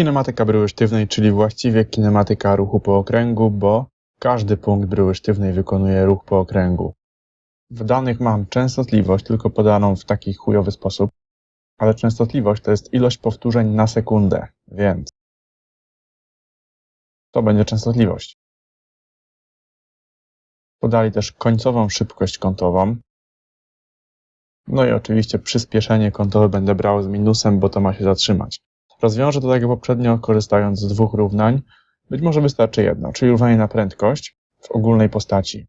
kinematyka bryły sztywnej, czyli właściwie kinematyka ruchu po okręgu, bo każdy punkt bryły sztywnej wykonuje ruch po okręgu. W danych mam częstotliwość, tylko podaną w taki chujowy sposób, ale częstotliwość to jest ilość powtórzeń na sekundę, więc to będzie częstotliwość. Podali też końcową szybkość kątową. No i oczywiście przyspieszenie kątowe będę brał z minusem, bo to ma się zatrzymać. Rozwiążę to tak jak poprzednio, korzystając z dwóch równań. Być może wystarczy jedno, czyli równanie na prędkość w ogólnej postaci.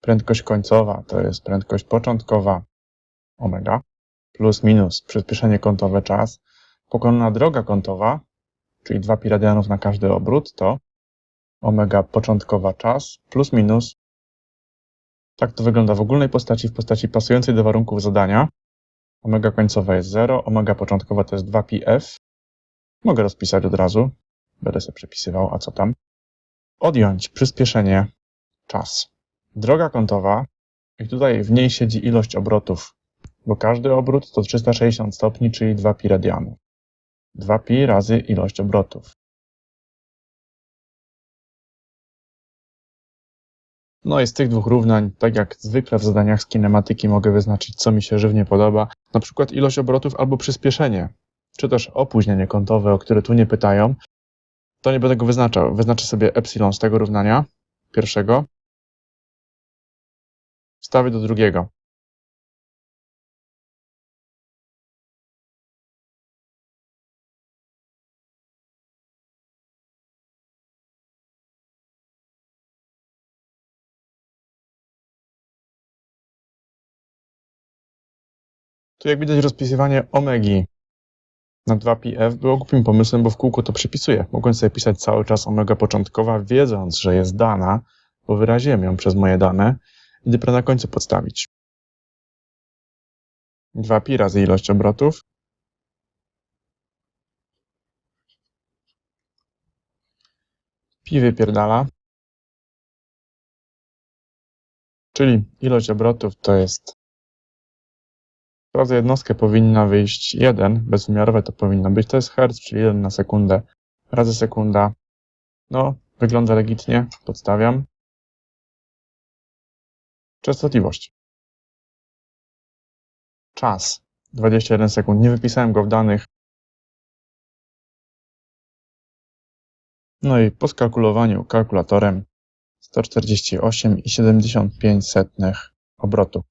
Prędkość końcowa to jest prędkość początkowa omega plus minus przyspieszenie kątowe czas. Pokonana droga kątowa, czyli 2 pi radianów na każdy obrót, to omega początkowa czas plus minus. Tak to wygląda w ogólnej postaci, w postaci pasującej do warunków zadania. Omega końcowa jest 0, omega początkowa to jest 2 pi f. Mogę rozpisać od razu. Będę sobie przepisywał, a co tam. Odjąć przyspieszenie czas. Droga kątowa, i tutaj w niej siedzi ilość obrotów, bo każdy obrót to 360 stopni, czyli 2 pi radianów. 2 pi razy ilość obrotów. No i z tych dwóch równań, tak jak zwykle w zadaniach z kinematyki, mogę wyznaczyć, co mi się żywnie podoba, na przykład ilość obrotów albo przyspieszenie, czy też opóźnienie kątowe, o które tu nie pytają. To nie będę go wyznaczał. Wyznaczę sobie epsilon z tego równania, pierwszego, wstawię do drugiego. Tu jak widać rozpisywanie omegi na 2πf było głupim pomysłem, bo w kółko to przypisuję. Mogłem sobie pisać cały czas omega początkowa, wiedząc, że jest dana, bo wyraziłem ją przez moje dane i dopiero na końcu podstawić. 2pi razy ilość obrotów. Pi wypierdala. Czyli ilość obrotów to jest Sprawdzę jednostkę, powinna wyjść 1, bezwymiarowe to powinno być, to jest hertz, czyli 1 na sekundę, razy sekunda. No, wygląda legitnie, podstawiam. Częstotliwość. Czas. 21 sekund. Nie wypisałem go w danych. No i po skalkulowaniu kalkulatorem 148,75 obrotu.